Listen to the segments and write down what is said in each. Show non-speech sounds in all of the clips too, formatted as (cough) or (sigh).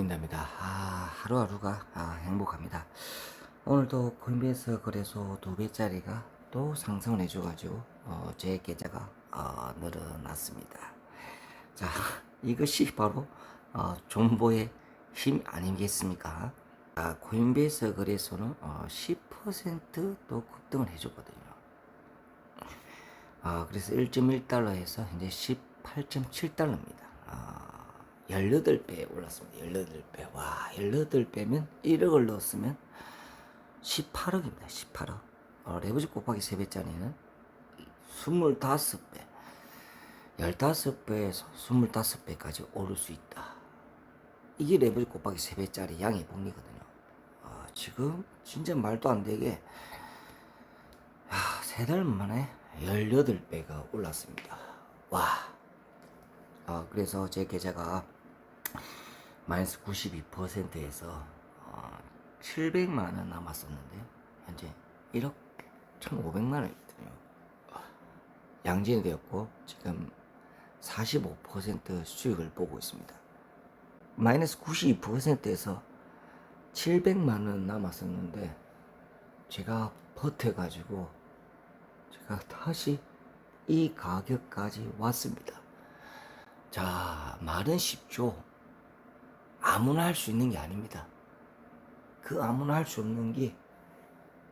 물린답니다. 아, 하루하루가 아, 행복합니다. 오늘도 코인베이스 거래소 두 배짜리가 또 상승을 해줘가지고 어, 제 계좌가 어, 늘어났습니다. 자, (laughs) 이것이 바로 어, 존보의 힘 아니겠습니까? 아, 코인베이스 거래소는 어, 10%또 급등을 해줬거든요. 아, 그래서 1.1달러에서 이제 18.7달러입니다. 아, 18배 올랐습니다. 18배. 와, 18배면 1억을 넣었으면 18억입니다. 18억. 어, 레버지 곱하기 3배짜리는 25배. 15배에서 25배까지 오를 수 있다. 이게 레버지 곱하기 3배짜리 양의 복리거든요. 아, 지금 진짜 말도 안 되게 세달 만에 18배가 올랐습니다. 와. 아, 그래서 제 계좌가 마이너스 92%에서 어, 700만 원 남았었는데 현재 1억 1,500만 원이거든요. 양진이 되었고 지금 45% 수익을 보고 있습니다. 마이너스 92%에서 700만 원 남았었는데 제가 버텨가지고 제가 다시 이 가격까지 왔습니다. 자, 말은 쉽죠. 아무나 할 수 있는 게 아닙니다. 그 아무나 할 수 없는 게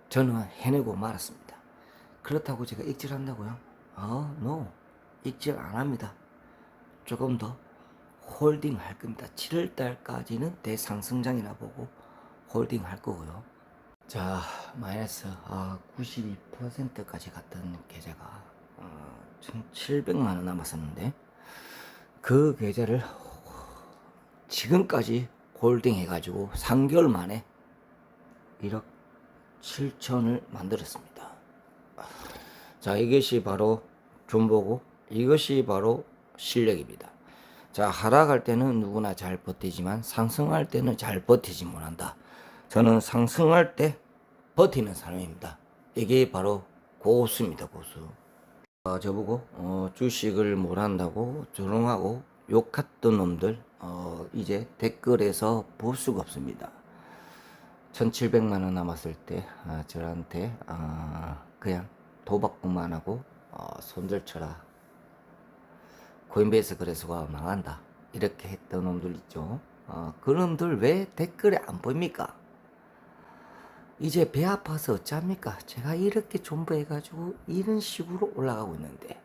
저는 해내고 말았습니다. 그렇다고 제가 익질한다고요? 어, no. 익질 안 합니다. 조금 더 홀딩 할 겁니다. 7월 달까지는 대상승장이라 보고 홀딩 할 거고요. 자, 마이너스 아, 92%까지 갔던 계좌가 어, 1,700만 원 남았었는데 그 계좌를 지금까지 홀딩 해가지고 3개월 만에 1억 7천을 만들었습니다. 자, 이것이 바로 존보고 이것이 바로 실력입니다. 자, 하락할 때는 누구나 잘 버티지만 상승할 때는 잘 버티지 못한다. 저는 상승할 때 버티는 사람입니다. 이게 바로 고수입니다, 고수. 어, 저보고 어, 주식을 못 한다고 조롱하고 욕했던 놈들 어, 이제 댓글에서 볼 수가 없습니다. 1700만 원 남았을 때 아, 저한테 아, 그냥 도박뿐만 하고 어, 손절 쳐라. 코인베이스 거래소가 망한다. 이렇게 했던 놈들 있죠. 어, 그 놈들 왜 댓글에 안 보입니까? 이제 배 아파서 어쩝니까? 제가 이렇게 존버해가지고 이런 식으로 올라가고 있는데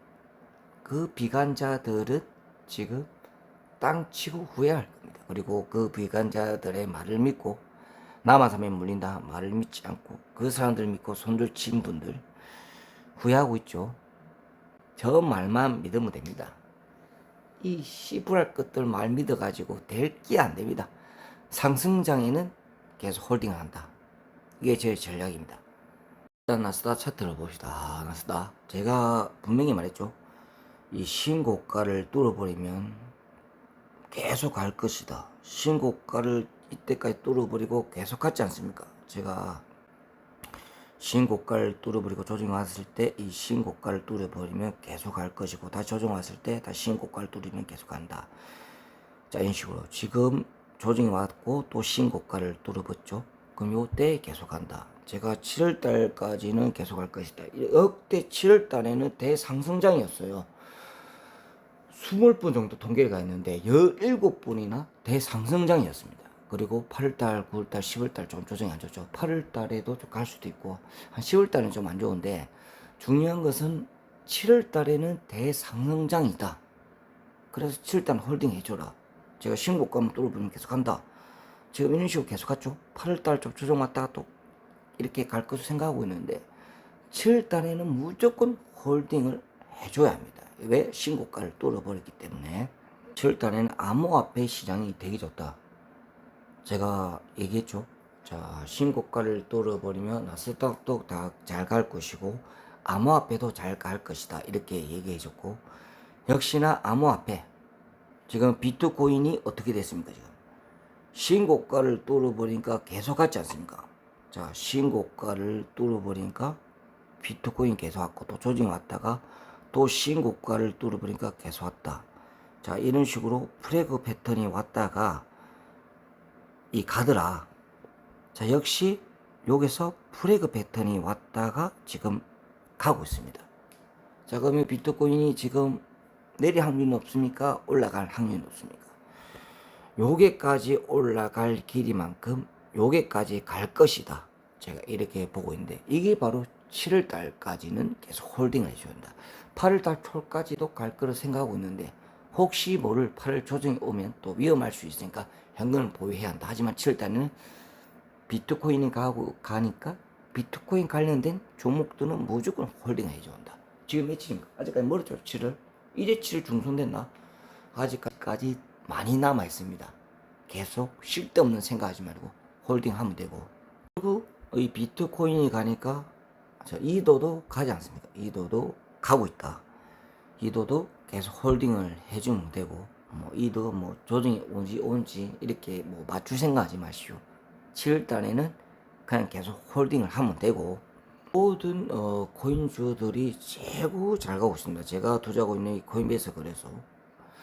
그 비관자들은 지금 땅 치고 후회할 겁니다. 그리고 그 비관자들의 말을 믿고 남아사면 물린다 말을 믿지 않고 그 사람들 믿고 손들 친 분들 후회하고 있죠. 저 말만 믿으면 됩니다. 이 씨부랄 것들 말 믿어가지고 될 게 안 됩니다. 상승장에는 계속 홀딩한다. 이게 제 전략입니다. 일단 나스다 차트를 봅시다. 아, 나스다. 제가 분명히 말했죠. 이 신고가를 뚫어버리면 계속 갈 것이다. 신고가를 이때까지 뚫어버리고 계속 갔지 않습니까? 제가 신고가를 뚫어버리고 조정이 왔을 때 이 신고가를 뚫어버리면 계속 갈 것이고 다시 조정 왔을 때 다시 신고가를 뚫으면 계속 간다. 자 이런 식으로 지금 조정이 왔고 또 신고가를 뚫어봤죠. 그럼 요때 계속 간다. 제가 7월 달까지는 계속 할 것이다. 역대 7월 달에는 대상승장이었어요. 20분 정도 통계가 있는데 17분이나 대상승장이었습니다. 그리고 8월달, 9월달, 10월달 좀 조정이 안 좋죠. 8월달에도 좀 갈 수도 있고 한 10월달은 좀 안 좋은데 중요한 것은 7월달에는 대상승장이다. 그래서 7월달 홀딩 해줘라. 제가 신고가만 뚫어보면 계속 한다. 지금 이런 식으로 계속 갔죠. 8월달 좀 조정 왔다가 또 이렇게 갈 것으로 생각하고 있는데 7월달에는 무조건 홀딩을 해줘야 합니다. 왜? 신고가를 뚫어버렸기 때문에 7월달에는 암호화폐 시장이 되게 좋다. 제가 얘기했죠. 자, 신고가를 뚫어버리면 나스닥도 다 잘 갈 것이고 암호화폐도 잘 갈 것이다. 이렇게 얘기해줬고 역시나 암호화폐 지금 비트코인이 어떻게 됐습니까 지금? 신고가를 뚫어버리니까 계속 갔지 않습니까? 자, 신고가를 뚫어버리니까 비트코인 계속 왔고 또 조정 왔다가 또 신고가를 뚫어버리니까 계속 왔다. 자, 이런 식으로 프레그 패턴이 왔다가 이 가더라. 자, 역시 여기서 프레그 패턴이 왔다가 지금 가고 있습니다. 자, 그러면 비트코인이 지금 내릴 확률이 높습니까? 올라갈 확률이 높습니까? 요게까지 올라갈 길이만큼 요게까지 갈 것이다. 제가 이렇게 보고 있는데 이게 바로 7월 달까지는 계속 홀딩을 해줘야 한다. 8월 달 초까지도 갈 거를 생각하고 있는데 혹시 모를 8월 조정이 오면 또 위험할 수 있으니까 현금을 보유해야 한다. 하지만 7월 달에는 비트코인이 가고 가니까 비트코인 관련된 종목들은 무조건 홀딩 해줘야 한다. 지금 며칠입니까? 아직까지 멀었죠. 7월. 이제 7월 중순 됐나? 아직까지 많이 남아 있습니다. 계속 쓸데없는 생각하지 말고 홀딩하면 되고 그리고 이 비트코인이 가니까 저 이도도 가지 않습니까? 이도도 가고 있다. 이도도 계속 홀딩을 해주면 되고 뭐 이도 뭐 조정이 온지 온지 이렇게 뭐 맞출 생각하지 마시오. 7월 달에는 그냥 계속 홀딩을 하면 되고 모든 어, 코인주들이 최고 잘 가고 있습니다. 제가 투자하고 있는 이 코인베이스 거래소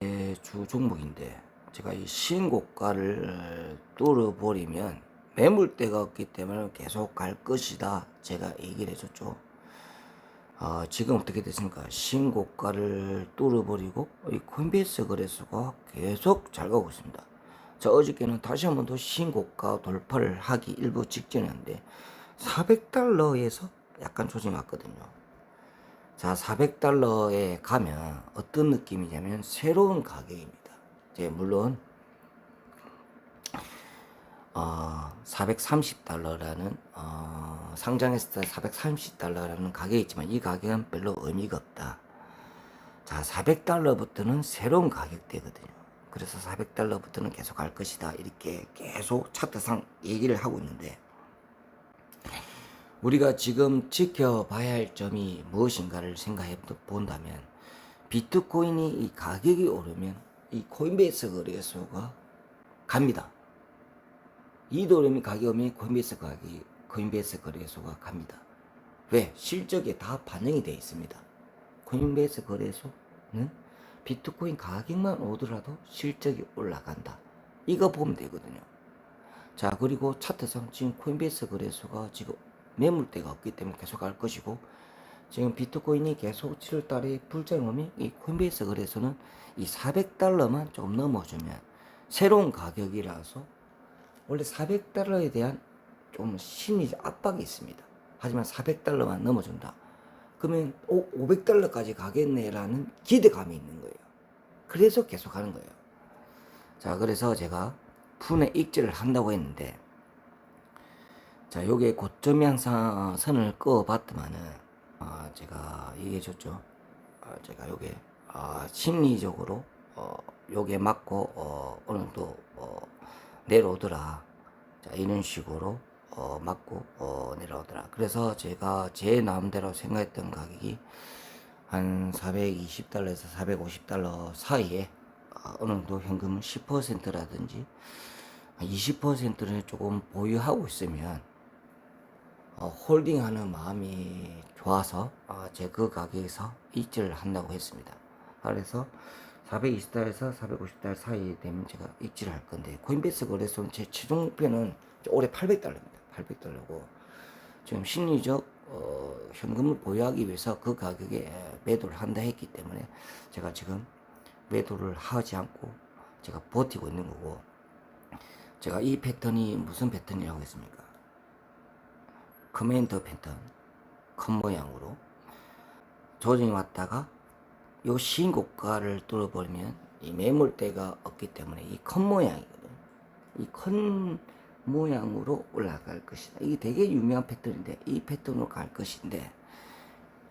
예, 주 종목인데 제가 이 신고가를 뚫어버리면 매물대가 없기 때문에 계속 갈 것이다. 제가 얘기를 해줬죠. 아, 지금 어떻게 됐습니까? 신고가를 뚫어버리고 이 코인베이스 거래소가 계속 잘 가고 있습니다. 자, 어저께는 다시 한 번 더 신고가 돌파를 하기 일부 직전이었는데 400달러에서 약간 조정이 왔거든요. 자, 400달러에 가면 어떤 느낌이냐면 새로운 가격입니다. 이제 물론 어, 430달러라는 어, 상장했을 때 430달러라는 가격이 있지만 이 가격은 별로 의미가 없다. 자, 400달러부터는 새로운 가격대거든요. 그래서 400달러부터는 계속 갈 것이다. 이렇게 계속 차트상 얘기를 하고 있는데 우리가 지금 지켜봐야 할 점이 무엇인가를 생각해 본다면 비트코인이 이 가격이 오르면 이 코인베이스 거래소가 갑니다. 이도름이 가격이 코인베이스 가격이 코인베이스 거래소가 갑니다. 왜? 실적에 다 반영이 되어 있습니다. 코인베이스 거래소는 비트코인 가격만 오더라도 실적이 올라간다. 이거 보면 되거든요. 자, 그리고 차트상 지금 코인베이스 거래소가 지금 매물대가 없기 때문에 계속 갈 것이고, 지금 비트코인이 계속 7월 달에 불장이 오면 이 코인베이스 거래소는 이 400달러만 좀 넘어주면 새로운 가격이라서 원래 400달러에 대한 좀 심리적 압박이 있습니다. 하지만 400달러만 넘어준다. 그러면 오, 500달러까지 가겠네라는 기대감이 있는 거예요. 그래서 계속 하는 거예요. 자, 그래서 제가 푼의 익절을 한다고 했는데, 자, 요게 고점 향상 선을 그어 봤더만은, 아, 제가 얘기해줬죠. 아, 제가 요게, 아, 심리적으로, 어, 요게 맞고, 어, 어느 정도, 어, 내려오더라. 자, 이런 식으로, 어, 맞고, 어, 내려오더라. 그래서 제가 제 마음대로 생각했던 가격이 한 420달러에서 450달러 사이에 어, 어느 정도 현금은 10%라든지 20%를 조금 보유하고 있으면 어, 홀딩하는 마음이 좋아서 어, 제그 가격에서 입질을 한다고 했습니다. 그래서 420달에서 450달 사이 되면 제가 입질을 할 건데 코인베이스 거래소는 제 최종 목표는 올해 800달러입니다. 800달러고 지금 심리적 어, 현금을 보유하기 위해서 그 가격에 매도를 한다 했기 때문에 제가 지금 매도를 하지 않고 제가 버티고 있는 거고 제가 이 패턴이 무슨 패턴이라고 했습니까? 커맨더 패턴 큰 모양으로 조정이 왔다가 요 신고가를 뚫어버리면 이 매물대가 없기 때문에 이큰 모양이거든. 이큰 모양으로 올라갈 것이다. 이게 되게 유명한 패턴인데 이 패턴으로 갈 것인데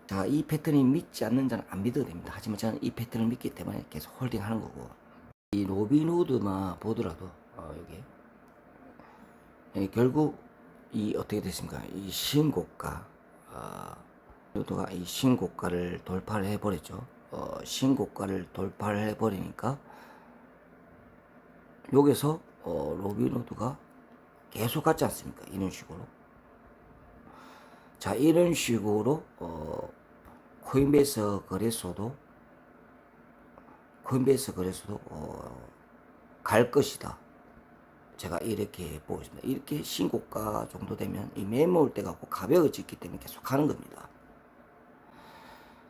자, 이 패턴이 믿지 않는 자는 안 믿어도 됩니다. 하지만 저는 이 패턴을 믿기 때문에 계속 홀딩 하는 거고 이 로빈후드만 보더라도 어, 여기 예, 결국 이 어떻게 됐습니까? 이 신고가 어, 로드가 이 신고가를 돌파를 해버렸죠. 어, 신고가를 돌파를 해버리니까 여기서 어, 로빈후드가 계속 갔지 않습니까? 이런 식으로. 자, 이런 식으로 어, 코인베이스 거래소도 코인베이스 거래소도 어, 갈 것이다. 제가 이렇게 보고 있습니다. 이렇게 신고가 정도 되면 이 매몰 때가 가벼워졌기 때문에 계속 하는 겁니다.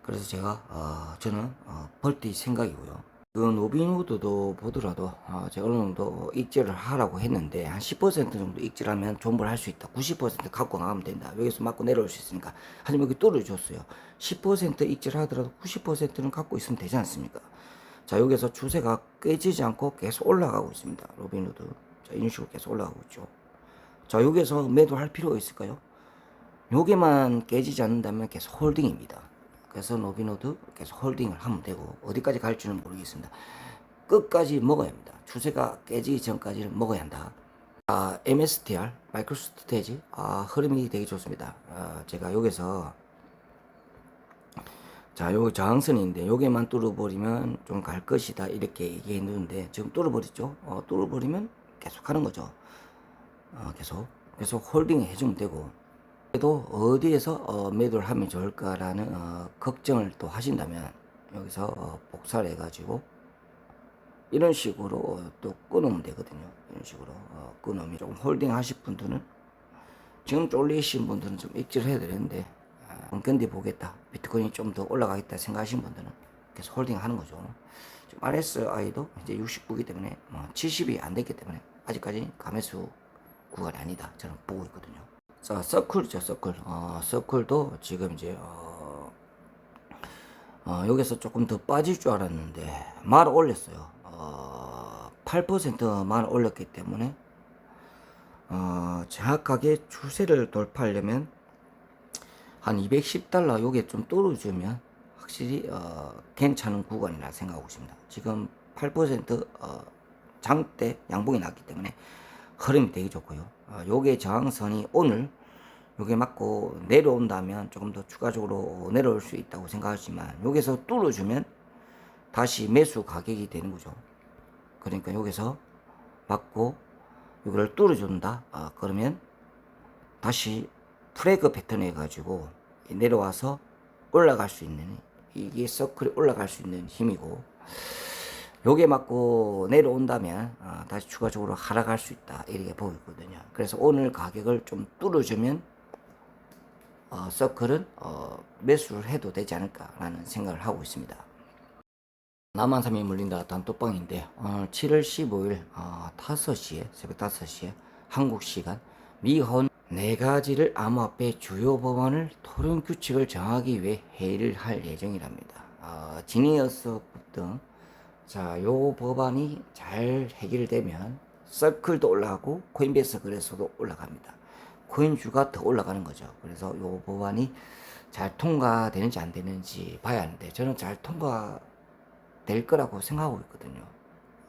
그래서 제가 어, 저는 어, 벌뛸 생각이고요. 그 노빈후드도 보더라도 어, 제가 어느 정도 익절을 하라고 했는데 한 10% 정도 익절하면 존버를 할 수 있다. 90% 갖고 나가면 된다. 여기서 맞고 내려올 수 있으니까. 하지만 여기 뚫어줬어요. 10% 익절하더라도 90%는 갖고 있으면 되지 않습니까? 자 여기서 추세가 깨지지 않고 계속 올라가고 있습니다. 로빈후드. 자 이런 식으로 계속 올라가고 있죠. 자 여기서 매도할 필요가 있을까요? 요게만 깨지지 않는다면 계속 홀딩입니다. 그래서 노비노드 계속 홀딩을 하면 되고 어디까지 갈지는 모르겠습니다. 끝까지 먹어야 합니다. 추세가 깨지기 전까지는 먹어야 한다. 아, MSTR 마이크로 스테이지 아, 흐름이 되게 좋습니다. 아, 제가 여기서 자, 요 저항선인데 요게만 뚫어버리면 좀 갈 것이다 이렇게 얘기했는데 지금 뚫어버렸죠. 어, 뚫어버리면 계속 하는 거죠. 어, 계속 계속 홀딩 해주면 되고 그래도 어디에서 어, 매도를 하면 좋을까라는 어, 걱정을 또 하신다면 여기서 어, 복사를 해가지고 이런 식으로 어, 또 끊으면 되거든요. 이런 식으로 어, 끊으면 조금 홀딩 하실 분들은 지금 쫄리신 분들은 좀 익질 해야 되는데 아, 견디 보겠다. 비트코인이 좀 더 올라가겠다 생각하신 분들은 계속 홀딩 하는 거죠. 지금 RSI도 이제 69이기 때문에 뭐 70이 안 됐기 때문에 아직까지 감매수 구간이 아니다. 저는 보고 있거든요. 자, 서클이죠, 서클. 어, 서클도 지금 이제, 어, 어, 여기서 조금 더 빠질 줄 알았는데, 말 올렸어요. 어, 8%말 올렸기 때문에, 어, 정확하게 추세를 돌파하려면, 한 210달러 요게 좀 떨어지면, 확실히, 어, 괜찮은 구간이라 생각하고 있습니다. 지금 8% 어, 장대 양봉이 났기 때문에, 흐름이 되게 좋고요. 어, 요게 저항선이 오늘 요게 맞고 내려온다면 조금 더 추가적으로 내려올 수 있다고 생각하지만 여기서 뚫어주면 다시 매수 가격이 되는 거죠. 그러니까 여기서 맞고 이거를 뚫어준다. 아, 그러면 다시 프레그 패턴 해가지고 내려와서 올라갈 수 있는 이게 서클이 올라갈 수 있는 힘이고 요게 맞고 내려온다면 어, 다시 추가적으로 하락할 수 있다 이렇게 보이거든요. 그래서 오늘 가격을 좀 뚫어주면 어, 서클은 어, 매수를 해도 되지 않을까라는 생각을 하고 있습니다. 남한삼이 물린다 단톡방인데 오늘 7월 15일 어, 5시에 새벽 5시에 한국 시간 미혼 네 가지를 암호화폐 주요 법안을 토론 규칙을 정하기 위해 회의를 할 예정이랍니다. 어, 지니어스 등 자, 요 법안이 잘 해결되면 서클도 올라가고 코인베이스 거래소도 올라갑니다. 코인주가 더 올라가는 거죠. 그래서 요 법안이 잘 통과되는지 안 되는지 봐야 하는데 저는 잘 통과될 거라고 생각하고 있거든요.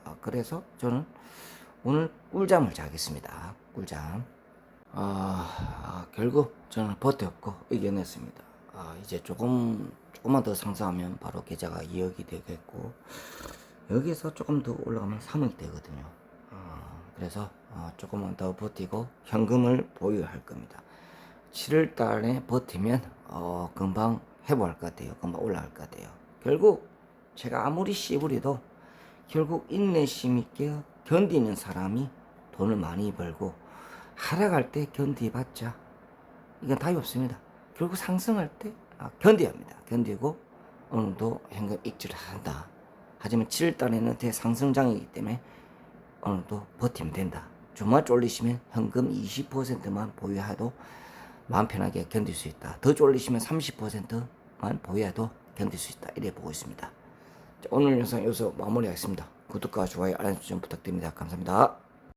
아, 그래서 저는 오늘 꿀잠을 자겠습니다. 꿀잠. 아, 아, 결국 저는 버텼고 이겨냈습니다. 아, 이제 조금 조금만 더 상승하면 바로 계좌가 2억이 되겠고 여기서 조금 더 올라가면 3억이 되거든요. 어, 그래서 어, 조금만 더 버티고 현금을 보유할 겁니다. 7월 달에 버티면 어, 금방 회복할 것 같아요. 금방 올라갈 것 같아요. 결국 제가 아무리 씨부리도 결국 인내심 있게 견디는 사람이 돈을 많이 벌고 하락할 때 견디봤자 이건 답이 없습니다. 결국 상승할 때 아, 견뎌야 합니다. 견디고 정도 현금 익지를 한다. 하지만 7월달에는 대상승장이기 때문에 정도 버티면 된다. 주말 쫄리시면 현금 20%만 보유해도 마음 편하게 견딜 수 있다. 더 쫄리시면 30%만 보유해도 견딜 수 있다. 이래 보고 있습니다. 자, 오늘 영상 여기서 마무리하겠습니다. 구독과 좋아요, 알람 설정 부탁드립니다. 감사합니다.